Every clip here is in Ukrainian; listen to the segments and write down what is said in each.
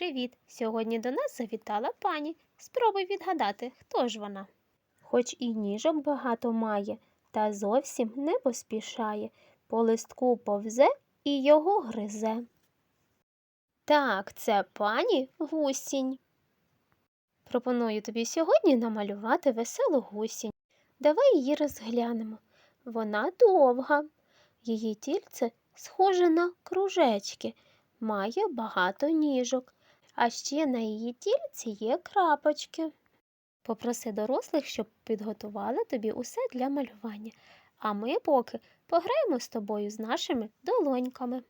Привіт! Сьогодні до нас завітала пані. Спробуй відгадати, хто ж вона. Хоч і ніжок багато має, та зовсім не поспішає, по листку повзе і його гризе. Так, це пані гусінь. Пропоную тобі сьогодні намалювати веселу гусінь. Давай її розглянемо. Вона довга, її тільце схоже на кружечки, має багато ніжок, а ще на її тільці є крапочки. Попроси дорослих, щоб підготували тобі усе для малювання, а ми поки пограємо з тобою з нашими долоньками.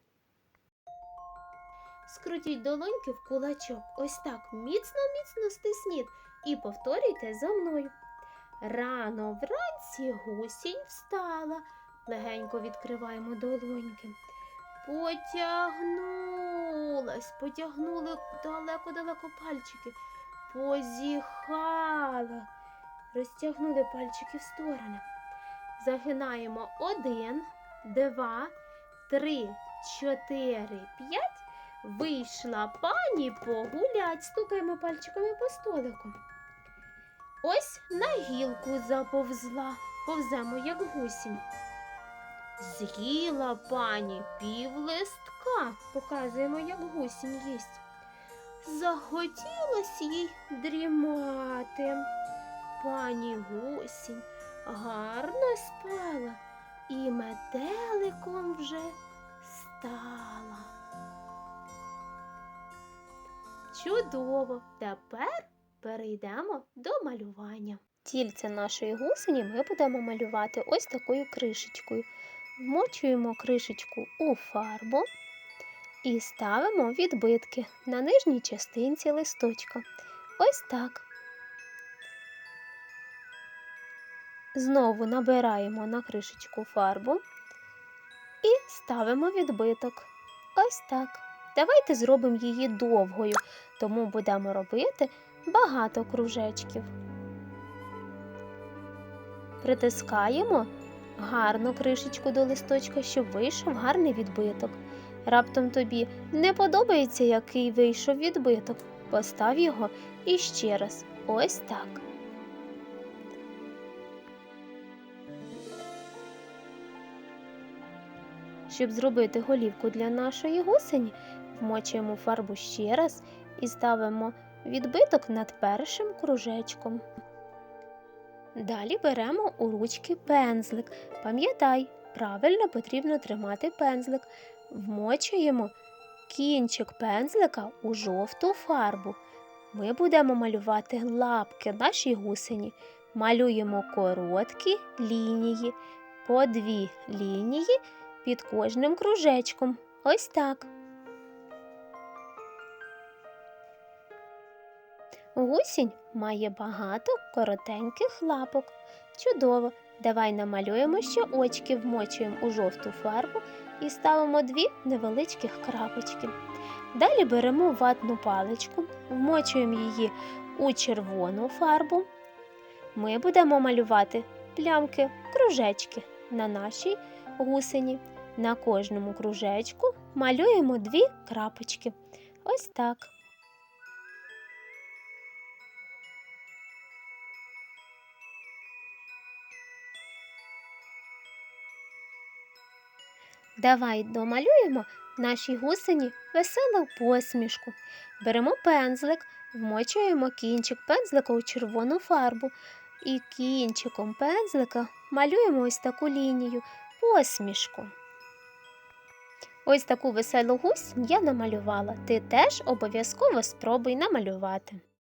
Скрутіть долоньки в кулачок. Ось так міцно-міцно стисніть і повторюйте за мною. Рано вранці гусінь встала. Легенько відкриваємо долоньки. Потягнулась, потягнули далеко-далеко пальчики. Позіхала. Розтягнули пальчики в сторони. Загинаємо один, два, три, чотири, п'ять. Вийшла пані погулять, стукаємо пальчиками по столику. Ось на гілку заповзла, повземо, як гусінь. З'їла пані пів листка, показуємо, як гусінь їсть. Захотілось їй дрімати. Пані гусінь гарно спала і метеликом вже стала. Чудово! Тепер перейдемо до малювання. Тільце нашої гусені ми будемо малювати ось такою кришечкою. Вмочуємо кришечку у фарбу і ставимо відбитки на нижній частинці листочка. Ось так. Знову набираємо на кришечку фарбу і ставимо відбиток. Ось так. Давайте зробимо її довгою, тому будемо робити багато кружечків. Притискаємо гарну кришечку до листочка, щоб вийшов гарний відбиток. Раптом тобі не подобається, який вийшов відбиток. Постав його іще раз. Ось так. Щоб зробити голівку для нашої гусені, вмочуємо фарбу ще раз і ставимо відбиток над першим кружечком. Далі беремо у ручки пензлик. Пам'ятай, правильно потрібно тримати пензлик. Вмочуємо кінчик пензлика у жовту фарбу. Ми будемо малювати лапки нашій гусені. Малюємо короткі лінії, по дві лінії під кожним кружечком. Ось так. Гусінь має багато коротеньких лапок. Чудово! Давай намалюємо ще очки, вмочуємо у жовту фарбу і ставимо дві невеличких крапочки. Далі беремо ватну паличку, вмочуємо її у червону фарбу. Ми будемо малювати плямки, кружечки на нашій гусені. На кожному кружечку малюємо дві крапочки. Ось так. Давай домалюємо нашій гусені веселу посмішку. Беремо пензлик, вмочуємо кінчик пензлика у червону фарбу і кінчиком пензлика малюємо ось таку лінію посмішку. Ось таку веселу гусь я намалювала. Ти теж обов'язково спробуй намалювати.